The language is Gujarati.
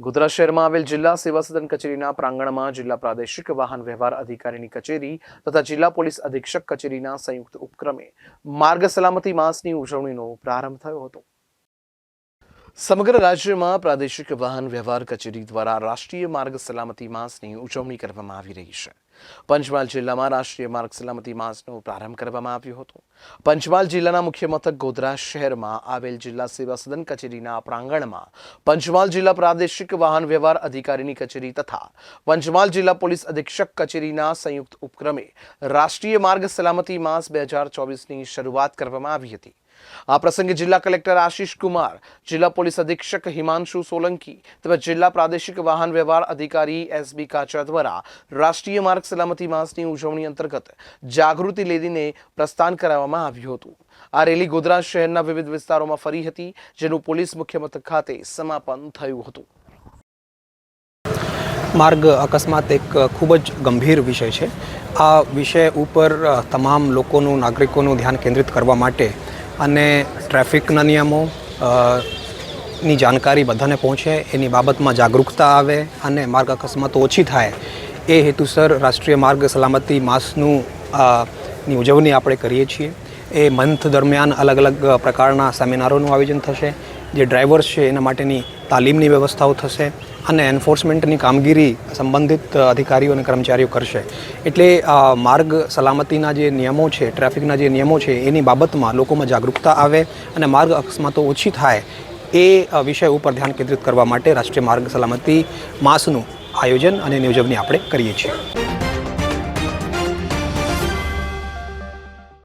ગોધરા શહેરમાં આવેલ જિલ્લા સેવા સદન કચેરીના પ્રાંગણમાં જિલ્લા પ્રાદેશિક વાહન વ્યવહાર અધિકારીની કચેરી તથા જિલ્લા પોલીસ અધિક્ષક કચેરીના સંયુક્ત ઉપક્રમે માર્ગ સલામતી માસની ઉજવણીનો પ્રારંભ થયો હતો. સમગ્ર રાજ્યમાં પ્રાદેશિક વાહન વ્યવહાર કચેરી દ્વારા રાષ્ટ્રીય માર્ગ સલામતી માસની ઉજવણી કરવામાં આવી રહી છે. પંચમહાલ જિલ્લામાં રાષ્ટ્રીય માર્ગ સલામતી માસનો પ્રારંભ કરવામાં આવ્યો હતો. પંચમહાલ જિલ્લાના મુખ્ય મથક ગોધરા શહેરમાં આવેલ જિલ્લા સેવા સદન કચેરીના પ્રાંગણમાં પંચમહાલ જિલ્લા પ્રાદેશિક વાહન વ્યવહાર અધિકારીની કચેરી તથા પંચમહાલ જિલ્લા પોલીસ અધિક્ષક કચેરીના સંયુક્ત ઉપક્રમે રાષ્ટ્રીય માર્ગ સલામતી માસ બે હજાર ચોવીસની શરૂઆત કરવામાં આવી હતી. આ પ્રસંગે જિલ્લા કલેક્ટર આશિષ કુમાર, જિલ્લા પોલીસ અધિક્ષક હિમાંશુ સોલંકી તેમજ જિલ્લા પ્રાદેશિક વાહન વ્યવહાર અધિકારી એસબી કાચા દ્વારા રાષ્ટ્રીય માર્ગ સલામતી માસની ઉજવણી અંતર્ગત જાગૃતિ રેલીને પ્રસ્થાન કરાવવામાં આવ્યું હતું. આ રેલી ગોધરા શહેરના વિવિધ વિસ્તારોમાં ફરી હતી, જેનું પોલીસ મુખ્ય મથક ખાતે સમાપન થયું હતું. માર્ગ અકસ્માત એક ખૂબ જ ગંભીર વિષય છે. આ વિષય ઉપર તમામ લોકોનું, નાગરિકોનું ધ્યાન કેન્દ્રિત કરવા માટે અને ટ્રાફિકના નિયમો ની જાણકારી બધાને પહોંચે, એની બાબતમાં જાગૃકતા આવે અને માર્ગ અકસ્માતો ઓછી થાય, એ હેતુસર રાષ્ટ્રીય માર્ગ સલામતી માસનું ની ઉજવણી આપણે કરીએ છીએ. એ મંથ દરમિયાન અલગ અલગ પ્રકારના સેમિનારોનું આયોજન થશે, જે ડ્રાઈવર્સ છે એના માટેની તાલીમની વ્યવસ્થાઓ થશે અને એન્ફોર્સમેન્ટની કામગીરી સંબંધિત અધિકારીઓ અને કર્મચારીઓ કરશે. એટલે માર્ગ સલામતીના જે નિયમો છે, ટ્રાફિકના જે નિયમો છે, એની બાબતમાં લોકોમાં જાગૃતતા આવે અને માર્ગ અકસ્માતો ઓછી થાય એ વિષય ઉપર ધ્યાન કેન્દ્રિત કરવા માટે રાષ્ટ્રીય માર્ગ સલામતી માસનું આયોજન અને એની આપણે કરીએ છીએ.